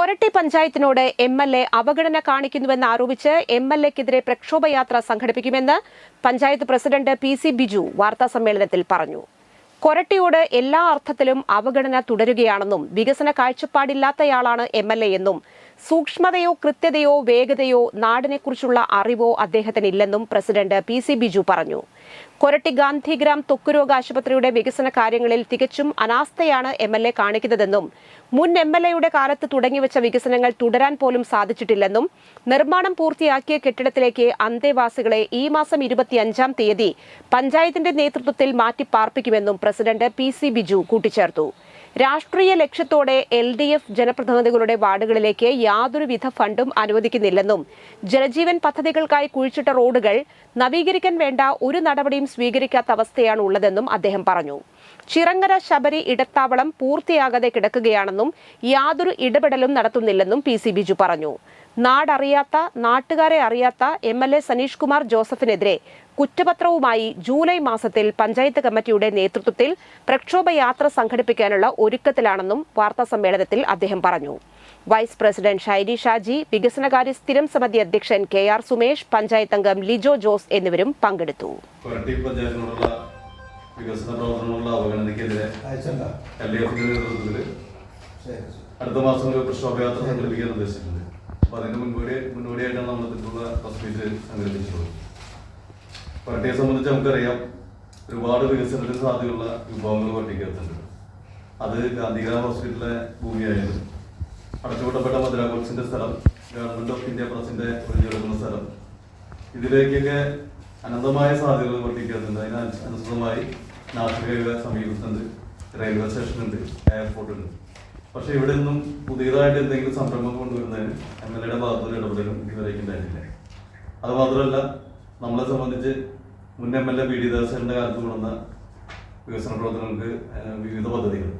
കൊരട്ടി പഞ്ചായത്തിനോട് M L A അവഗണന കാണിക്കുന്നുവെന്ന് ആരോപിച്ച് എം എൽ എക്കെതിരെ പ്രക്ഷോഭയാത്ര സംഘടിപ്പിക്കുമെന്ന് panchayat president P C Biju വാർത്താസമ്മേളനത്തിൽ പറഞ്ഞു. കൊരട്ടിയോട് എല്ലാ അർത്ഥത്തിലും അവഗണന തുടരുകയാണെന്നും വികസന കാഴ്ചപ്പാടില്ലാത്തയാളാണ് എം എൽ എ എന്നും സൂക്ഷ്മതയോ കൃത്യതയോ വേഗതയോ നാടിനെക്കുറിച്ചുള്ള അറിവോ അദ്ദേഹത്തിനില്ലെന്നും പ്രസിഡന്റ് പി സി ബിജു പറഞ്ഞു. കൊരട്ടി ഗാന്ധിഗ്രാം തൊക്കുരോഗ ആശുപത്രിയുടെ വികസന കാര്യങ്ങളിൽ തികച്ചും അനാസ്ഥയാണ് എം എൽ എ കാണിക്കുന്നതെന്നും മുൻ എം എൽ എയുടെ കാലത്ത് തുടങ്ങിവെച്ച വികസനങ്ങൾ തുടരാൻ പോലും സാധിച്ചിട്ടില്ലെന്നും നിർമ്മാണം പൂർത്തിയാക്കിയ കെട്ടിടത്തിലേക്ക് അന്തേവാസികളെ ഈ മാസം ഇരുപത്തിയഞ്ചാം തീയതി പഞ്ചായത്തിന്റെ നേതൃത്വത്തിൽ മാറ്റിപ്പാർപ്പിക്കുമെന്നും പ്രസിഡന്റ് പി സി ബിജു കൂട്ടിച്ചേർത്തു. രാഷ്ട്രീയ ലക്ഷ്യത്തോടെ എൽ ഡി എഫ് ജനപ്രതിനിധികളുടെ വാർഡുകളിലേക്ക് യാതൊരുവിധ ഫണ്ടും അനുവദിക്കുന്നില്ലെന്നും ജലജീവൻ പദ്ധതികൾക്കായി കുഴിച്ചിട്ട റോഡുകൾ നവീകരിക്കാൻ വേണ്ട ഒരു നടപടിയും സ്വീകരിക്കാത്ത അവസ്ഥയാണ് ഉള്ളതെന്നും അദ്ദേഹം പറഞ്ഞു. ചിറങ്ങര ശബരി ഇടത്താവളം പൂർത്തിയാകാതെ കിടക്കുകയാണെന്നും യാതൊരു ഇടപെടലും നടത്തുന്നില്ലെന്നും പി സി ബിജു പറഞ്ഞു. നാടറിയാത്ത നാട്ടുകാരെ അറിയാത്ത M L A Saneesh Kumar ജോസഫിനെതിരെ കുറ്റപത്രവുമായി ജൂലൈ മാസത്തിൽ പഞ്ചായത്ത് കമ്മിറ്റിയുടെ നേതൃത്വത്തിൽ പ്രക്ഷോഭയാത്ര സംഘടിപ്പിക്കാനുള്ള ഒരുക്കത്തിലാണെന്നും വാർത്താ സമ്മേളനത്തിൽ അദ്ദേഹം പറഞ്ഞു. വൈസ് പ്രസിഡന്റ് ഷൈരി ഷാജി വികസനകാര്യ സ്ഥിരം സമിതി അധ്യക്ഷൻ കെ ആർ സുമേഷ് പഞ്ചായത്ത് അംഗം ലിജോ ജോസ് എന്നിവരും പങ്കെടുത്തു. വികസന പ്രവർത്തനങ്ങളുള്ള അവഗണനയ്ക്കെതിരെ എൽ ഡി എഫിന്റെ നേതൃത്വത്തിൽ അടുത്ത മാസം ഒരു പ്രക്ഷോഭയാത്ര സംഘടിപ്പിക്കാൻ നിർദ്ദേശിച്ചിട്ടുണ്ട് കൊരട്ടിയെ സംബന്ധിച്ച് നമുക്കറിയാം ഒരുപാട് വികസനത്തിന് സാധ്യതയുള്ള വിഭവങ്ങൾ പട്ടിക്കകത്തുണ്ട്. അത് ഗാന്ധിഗ്രാം ഹോസ്പിറ്റലിലെ ഭൂമിയായാലും അടച്ചുപൂട്ടപ്പെട്ട മധുര കോൾസിന്റെ സ്ഥലം ഗവൺമെന്റ് ഓഫ് ഇന്ത്യ പ്രസിന്റെ ഒഴിഞ്ഞെടുക്കുന്ന സ്ഥലം. ഇതിലേക്കൊക്കെ അനന്തമായ സാധ്യതകൾ വർദ്ധിക്കുന്നുണ്ട് അതിന് അനു- അനുസൃതമായി ഹൈവേ സമീപത്തുണ്ട് റെയിൽവേ സ്റ്റേഷനുണ്ട് എയർപോർട്ട് ഉണ്ട് പക്ഷെ ഇവിടെ നിന്നും പുതിയതായിട്ട് എന്തെങ്കിലും സംരംഭം കൊണ്ടുവരുന്നതിന് എം എൽ എയുടെ ഭാഗത്തൊരു ഇടപെടലും ഇതുവരേക്കും ഉണ്ടായിട്ടില്ല. അത് മാത്രമല്ല നമ്മളെ സംബന്ധിച്ച് മുൻ M L A P D ദാസന്റെ കാലത്ത് കൊണ്ടുവന്ന വികസന പ്രവർത്തനങ്ങൾക്ക് വിവിധ പദ്ധതികൾ.